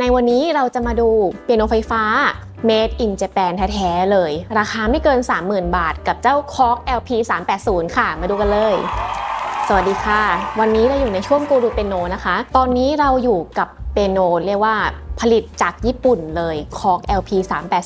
ในวันนี้เราจะมาดูเปียโนไฟฟ้า Made in Japan แท้ๆเลย ราคาไม่เกิน 30,000 บาท กับเจ้า Korg LP 380ค่ะ มาดูกันเลยสวัสดีค่ะ วันนี้เราอยู่ในช่วงกูรูเปียโนนะคะ ตอนนี้เราอยู่กับเปียโนเรียกว่าผลิตจากญี่ปุ่นเลย Korg LP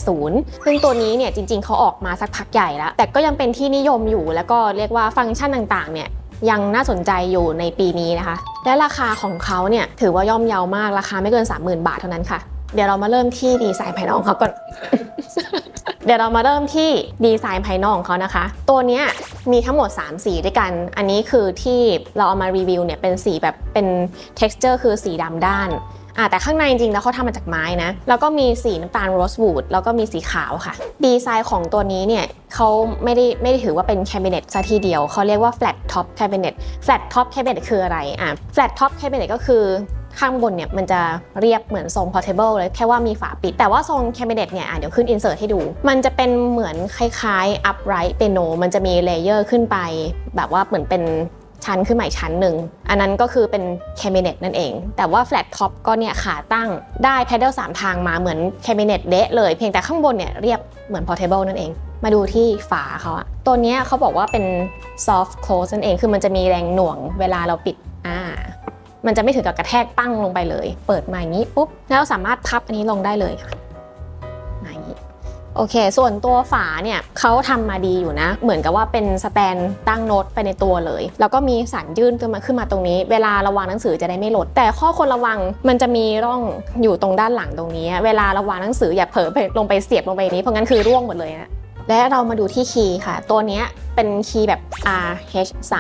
380ซึ่งตัวนี้เนี่ยจริงๆ เขาออกมาสักพักใหญ่แล้ว แต่ก็ยังเป็นที่นิยมอยู่แล้วก็เรียกว่าฟังก์ชันต่างๆ เนี่ย ยังน่าสนใจอยู่ในปีนี้นะคะ และราคาของเขาเนี่ยถือว่าย่อมเยาวมากราคาไม่เกิน 30,000 บาทเท่านั้นค่ะ เดี๋ยวเรามาเริ่มที่ดีไซน์ภายนอกของเขาก่อน เดี๋ยวเรามาเริ่มที่ดีไซน์ภายนอกของเขานะคะ ตัวเนี้ยมีทั้งหมด 3 สีด้วยกัน อันนี้คือที่เราเอามารีวิวเนี่ยเป็นสีแบบเป็น texture คือสีดำด้าน อ่าแต่ข้างในจริงๆแล้วเขาทำมาจากไม้นะ แล้วก็มีสีน้ำตาลโรสวูดแล้วก็มีสีขาวค่ะ ดีไซน์ของตัวนี้เนี่ยเขาไม่ได้ไม่ได้ถือว่าเป็นแคบิเนตซะทีเดียวเขาเรียกว่า flat top cabinet flat top cabinet คืออะไรอะ flat top cabinet ก็คือข้างบนเนี่ยมันจะเรียบเหมือนทรง portable เลยแค่ว่ามีฝาปิด แต่ว่าทรง cabinet เนี่ยอะเดี๋ยวขึ้น insert ให้ดู มันจะเป็นเหมือนคล้ายๆ upright piano มันจะมีเลเยอร์ขึ้นไป แบบว่าเหมือนเป็น ชั้นขึ้นมาอีกชั้นหนึ่ง อันนั้นก็คือเป็น cabinet นั่นเอง แต่ว่า flat top ก็เนี่ยขาตั้งได้ pedal 3ทางมาเหมือน cabinet เดะเลย เพียงแต่ข้างบนเนี่ยเรียบเหมือน portable นั่นเอง มาดูที่ฝาเขาอะตัวเนี้ยเขาบอกว่าเป็น soft close นั่นเอง คือมันจะมีแรงหน่วงเวลาเราปิดอ่ามันจะไม่ถึงกับกระแทกปั้งลงไปเลย เปิดมาอย่างนี้ปุ๊บ แล้วเราสามารถพับอันนี้ลงได้เลยค่ะ โอเค ส่วนตัวฝาเนี่ยเขาทำมาดีอยู่นะ เหมือนกับว่าเป็นสแตนตั้งโน้ตไปในตัวเลย แล้วก็มีสันยื่นขึ้นมาขึ้นมาตรงนี้ เวลาระวังหนังสือจะได้ไม่หล่นแต่ข้อควรระวังมันจะมีร่องอยู่ตรงด้านหลังตรงนี้ เวลาระวังหนังสืออย่าเผลอไปลงไปเสียบลงไปนี้เพราะงั้นคือร่วงหมดเลยนะ และเรามาดูที่คีย์ค่ะ ตัวนี้เป็นคีย์แบบ RH3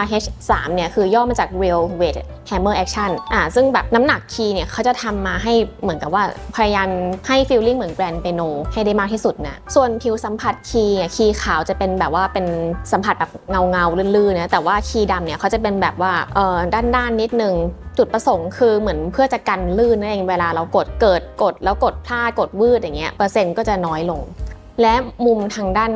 RH3 เนี่ยคือย่อมาจาก Real Weight Hammer Action อ่าซึ่งแบบน้ำหนักคีย์เนี่ยเขาจะทำมาให้เหมือนกับว่าพยายามให้ feeling เหมือนแกรนเปโนให้ได้มากที่สุดนะส่วนผิวสัมผัสคีย์เนี่ยคีย์ขาวจะเป็นแบบว่าเป็นสัมผัสแบบเงาเงาลื่นๆนะแต่ว่าคีย์ดำเนี่ยเขาจะเป็นแบบว่าเอ่อด้านๆนิดนึงจุดประสงค์คือเหมือนเพื่อจะกันลื่นนั่นเองเวลาเรากดเกิดกดแล้วกดพลาดกดวืดอย่างเงี้ยเปอร์เซ็นต์ก็จะน้อยลง และมุมทางด้าน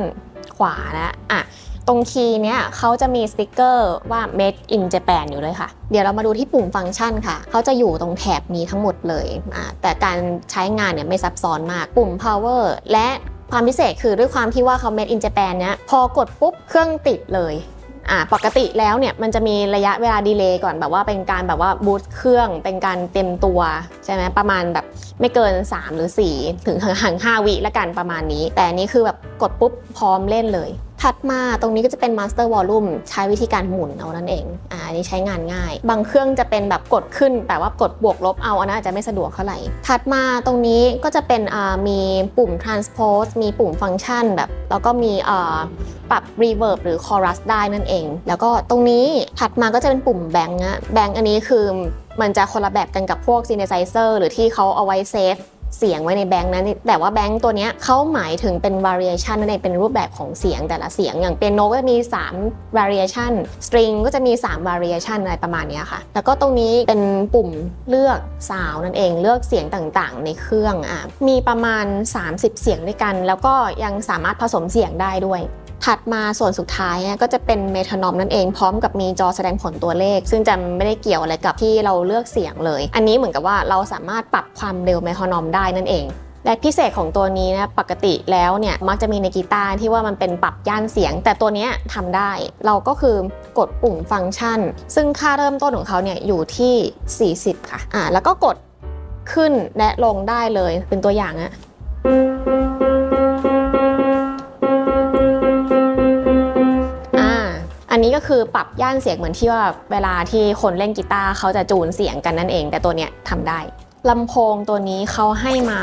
ขวานะอะตรงคีย์เนี้ยเขาจะมีสติกเกอร์ว่า made in Japan อยู่เลยค่ะ เดี๋ยวเรามาดูที่ปุ่มฟังก์ชันค่ะ เขาจะอยู่ตรงแถบนี้ทั้งหมดเลยอะแต่การใช้งานเนี่ยไม่ซับซ้อนมาก ปุ่ม power และความพิเศษคือด้วยความที่ว่าเขา made in Japan เนี้ยพอกดปุ๊บเครื่องติดเลย อ่าปกติแล้วเนี่ยมันจะมีระยะเวลาดีเลย์ก่อนแบบว่าเป็นการแบบว่าบูตเครื่องเป็นการเต็มตัวใช่ไหมประมาณแบบไม่เกิน 3 หรือ 4 ถึงห่าง5วิละกันประมาณนี้ แต่นี้คือแบบกดปุ๊บพร้อมเล่นเลย ถัดมาตรงนี้ก็จะเป็น Master Volume ใช้วิธีการหมุนเอานั่นเองอ่าอันนี้ใช้งานง่าย บางเครื่องจะเป็นแบบกดขึ้น แต่ว่ากดบวกลบเอาอันนั้นอาจจะไม่สะดวกเท่าไหร่ ถัดมาตรงนี้ก็จะเป็นอ่ามีปุ่ม transpose มีปุ่มฟังก์ชันแบบ แล้วก็มีอ่าปรับ reverb หรือ chorus ได้นั่นเอง แล้วก็ตรงนี้ถัดมาก็จะเป็นปุ่มแบงค์นะแบงค์อันนี้คือมันจะคนละแบบกันกับพวก synthesizer หรือที่เขาเอาไว้เซฟ เสียงไว้ในแบงค์นั้นแต่ว่าแบงค์ตัวนี้เขาหมายถึงเป็น variation นั่นเองเป็นรูปแบบของเสียงแต่ละเสียงอย่างเป็นโนก็จะมี 3 variation string ก็จะมี 3 variation อะไรประมาณนี้ค่ะ แล้วก็ตรงนี้เป็นปุ่มเลือกซาวนั่นเองเลือกเสียงต่างๆ ในเครื่องอะมีประมาณ 30 เสียงด้วยกัน แล้วก็ยังสามารถผสมเสียงได้ด้วย ถัดมาส่วนสุดท้ายก็จะเป็นเมทานอมนั่นเองพร้อมกับมีจอแสดงผลตัวเลข ซึ่งจะไม่ได้เกี่ยวอะไรกับที่เราเลือกเสียงเลย อันนี้เหมือนกับว่าเราสามารถปรับความเร็วเมทานอมได้นั่นเองและพิเศษของตัวนี้นะปกติแล้วเนี่ยมักจะมีในกีตาร์ที่ว่ามันเป็นปรับย่านเสียง แต่ตัวนี้ทำได้ เราก็คือกดปุ่มฟังก์ชัน ซึ่งค่าเริ่มต้นของเขาเนี่ยอยู่ที่ 40 ค่ะอ่าแล้วก็กดขึ้นและลงได้เลยเป็นตัวอย่างอะ นี้ก็คือปรับย่านเสียงเหมือนที่ว่าเวลาที่คนเล่นกีตาร์เขาจะจูนเสียงกันนั่นเอง แต่ตัวเนี้ยทำได้ลำโพงตัวนี้เขาให้มา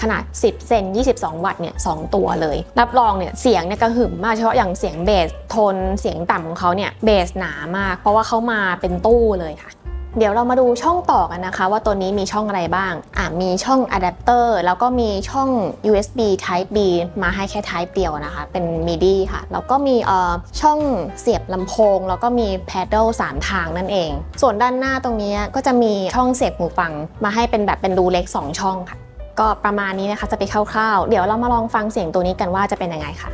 ขนาด 10 เซน 22 วัตต์เนี่ยสองตัวเลย รับรองเนี่ยเสียงเนี่ยกระหึ่มมากเฉพาะอย่างเสียงเบสโทนเสียงต่ำของเขาเนี่ยเบสหนามาก เพราะว่าเขามาเป็นตู้เลยค่ะ เดี๋ยวเรามาดูช่องต่อกันนะคะ ว่าตัวนี้มีช่องอะไรบ้าง อ่ามีช่องอะแดปเตอร์แล้วก็มีช่อง USB Type B มาให้แค่ Type เดียวนะคะ เป็น MIDI ค่ะ แล้วก็มีเอ่อช่องเสียบลำโพง แล้วก็มี Pedal 3ทางนั่นเอง ส่วนด้านหน้าตรงนี้ก็จะมีช่องเสียบหูฟัง มาให้เป็นแบบเป็นรูเล็ก 2 ช่องค่ะ ก็ประมาณนี้นะคะจะไปคร่าวๆ เดี๋ยวเรามาลองฟังเสียงตัวนี้กันว่าจะเป็นยังไงค่ะ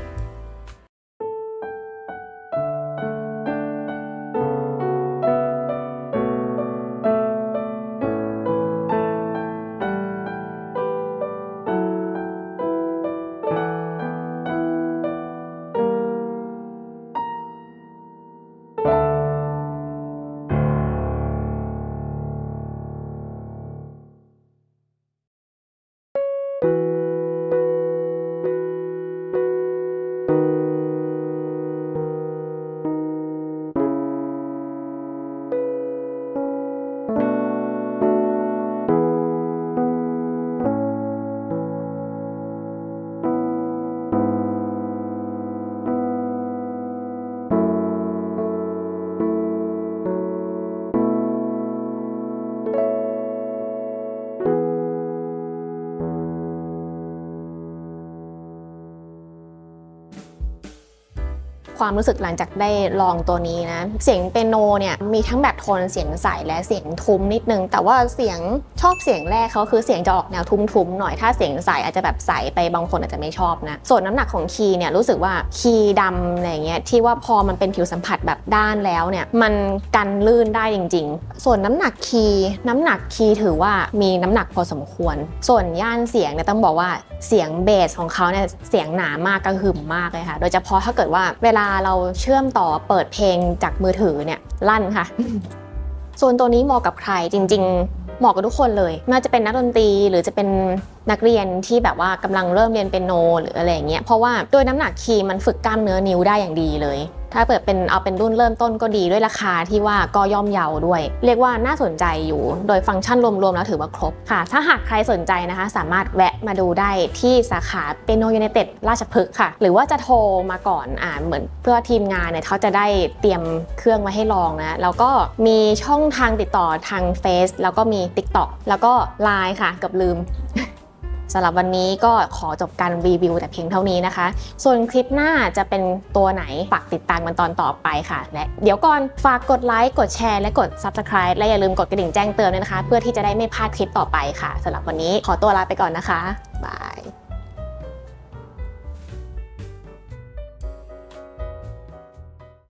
ความรู้สึกหลังจากได้ลองตัวนี้นะ เสียงเปียโนเนี่ยมีทั้งแบบโทนเสียงใสและเสียงทุ้มนิดนึง แต่ว่าเสียงชอบเสียงแรกเขาคือเสียงจะออกแนวทุ้มๆหน่อยถ้าเสียงใสอาจจะแบบใสไปบางคนอาจจะไม่ชอบนะส่วนน้ำหนักของคีย์เนี่ยรู้สึกว่าคีย์ดำอะไรเงี้ยที่ว่าพอมันเป็นผิวสัมผัสแบบด้านแล้วเนี่ยมันกันลื่นได้จริง ๆ ส่วนน้ำหนักคีย์น้ำหนักคีย์ถือว่ามีน้ำหนักพอสมควร ส่วนย่านเสียงเนี่ยต้องบอกว่าเสียงเบสของเขาเนี่ยเสียงหนามากกระหึ่มมากเลยค่ะ โดยเฉพาะถ้าเกิดว่าเวลาเราเชื่อมต่อเปิดเพลงจากมือถือเนี่ยลั่นค่ะ ส่วนตัวนี้เหมาะกับใครจริง ๆ เหมาะกับทุกคนเลยไม่ว่าจะเป็นนักดนตรีหรือจะเป็น นักเรียนที่แบบว่ากำลังเริ่มเรียนเปียโน หรืออะไรอย่างเงี้ยเพราะว่าโดยน้ำหนักคีย์มันฝึกกล้ามเนื้อนิ้วได้อย่างดีเลย ถ้าเปิดเป็นเอาเป็นรุ่นเริ่มต้นก็ดีด้วยราคาที่ว่าก็ย่อมเยาด้วย เรียกว่าน่าสนใจอยู่ โดยฟังก์ชันรวมๆแล้วถือว่าครบค่ะ ถ้าหากใครสนใจนะคะ สามารถแวะมาดูได้ที่สาขาเปโนยูไนเต็ดราชพฤกษ์ค่ะ หรือว่าจะโทรมาก่อนอ่าเหมือนเพื่อทีมงานเนี่ยเขาจะได้เตรียมเครื่องมาให้ลองนะแล้วก็มีช่องทางติดต่อทางเฟซแล้วก็มี TikTok แล้วก็ Line ค่ะเกับลืม สำหรับวันนี้ก็ขอจบการรีวิวแต่เพียงเท่านี้นะคะ ส่วนคลิปหน้าจะเป็นตัวไหนฝากติดตามกันตอนต่อไปค่ะ และเดี๋ยวก่อนฝากกดไลค์กดแชร์และกด Subscribe และอย่าลืมกดกระดิ่งแจ้งเตือนด้วยนะคะ เพื่อที่จะได้ไม่พลาดคลิปต่อไปค่ะสำหรับวันนี้ขอตัวลาไปก่อนนะคะ